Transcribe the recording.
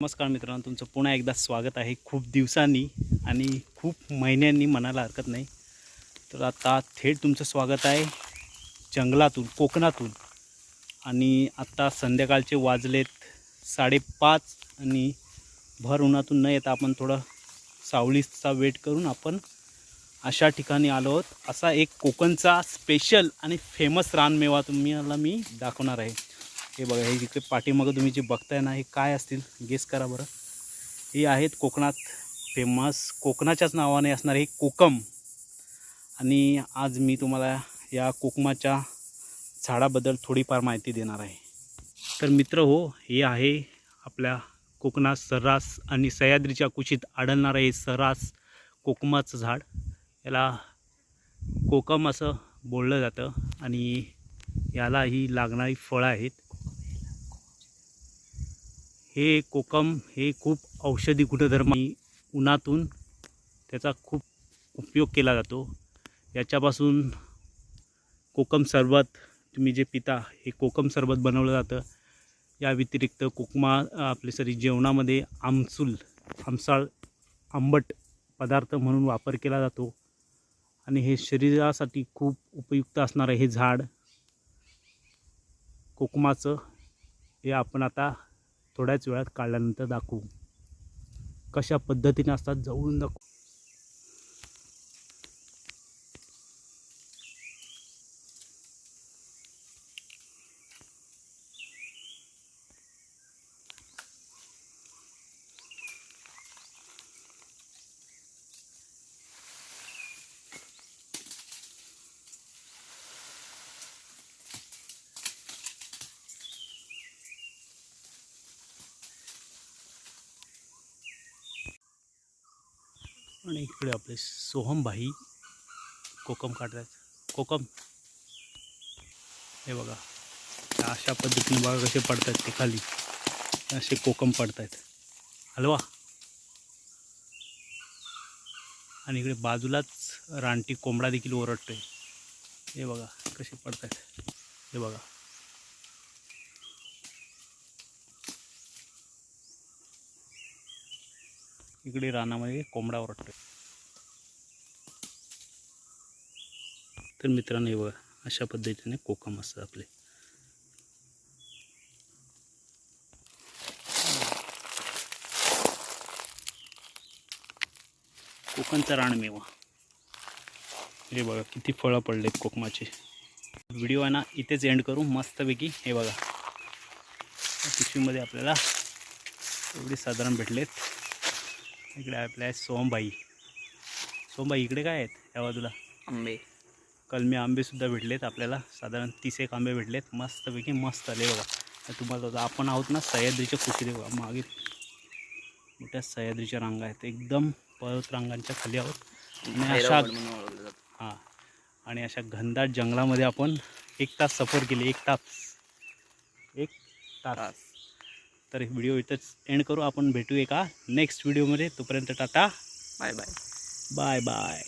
नमस्कार मित्रांनो तुमचं पुन्हा एकदा स्वागत आहे. खूप दिवसांनी आणि खूप महिन्यांनी म्हणायला हरकत नाही. तर आता थेट तुमचं स्वागत आहे जंगलातून कोकणातून. आणि आत्ता संध्याकाळचे वाजलेत साडेपाच आणि भर उन्हातून न येता आपण थोडं सावलीचा वेट करून आपण अशा ठिकाणी आलो आहोत. असा एक कोकणचा स्पेशल आणि फेमस रानमेवा तुम्हाला मी दाखवणार आहे. हे बघा हे इकडे पाठीमागं तुम्ही जे बघताय ना हे काय असतील? गेस करा बरं. हे आहेत कोकणात फेमस कोकणाच्याच नावाने असणारे हे कोकम. आणि आज मी तुम्हाला या कोकमाच्या झाडाबद्दल थोडीफार माहिती देणार आहे. तर मित्र हो हे आहे आपल्या कोकणात सर्रास आणि सह्याद्रीच्या कुशीत आढळणारं हे सर्रास कोकमाचं झाड. याला कोकम असं बोललं जातं आणि याला ही लागणारी फळं आहेत. हे कोकम हे खूप औषधी गुणधर्म उन्हातून त्याचा खूप उपयोग केला जातो. याच्यापासून कोकम सरबत तुम्ही जे पिता हे कोकम सरबत बनवलं जातं. या व्यतिरिक्त कोकमा आपले सरी जेवणामध्ये आमसूल आमसाळ आंबट पदार्थ म्हणून वापर केला जातो. आणि हे शरीरासाठी खूप उपयुक्त असणारं हे झाड कोकमाचं हे आपण आता थोड्याच वेळात काढल्यानंतर दाखवू. कशा पद्धतीने असतात जवळून दाखवू. आणि इकडे आपले सोहमबाई कोकम काढतात. कोकम. हे बघा. त्या अशा पद्धतीने बघा कसे पडतात ते खाली. असे कोकम पडतायत हलवा. आणि इकडे बाजूलाच रानटी कोंबडा देखील ओरडतोय. हे बघा कसे पडतायत हे बघा. इकडे रानामध्ये कोंबडा ओरडतोय. तर मित्रांनो हे बघा अशा पद्धतीने कोकम असतात आपले. कोकणचा रानमेवा. हे बघा किती फळं पडलेत कोकमाचे. व्हिडिओ आहे ना इथेच एंड करू मस्तपैकी. हे बघा पिशवीमध्ये आपल्याला एवढे साधारण भेटलेत. इकडे आपल्या आहेत सोमबाई. सोमबाई इकडे काय आहेत या बाजूला? आंबे. कलमी आंबेसुद्धा भेटलेत आपल्याला. साधारण तीस एक आंबे भेटलेत. मस्तपैकी मस्त आले बघा. तुम्हाला आपण आहोत ना सह्याद्रीच्या कुशीत बघा. मागे मोठ्या सह्याद्रीच्या रांगा आहेत. एकदम पर्वत रांगांच्या खाली आहोत. आणि अशा. हां. आणि अशा घनदाट जंगलामध्ये आपण एक तास सफर केली. एक तास. एक तास. तर व्हिडिओ इथंच एंड करू. आपण भेटू एका नेक्स्ट व्हिडिओमध्ये तोपर्यंत tata. Bye bye bye bye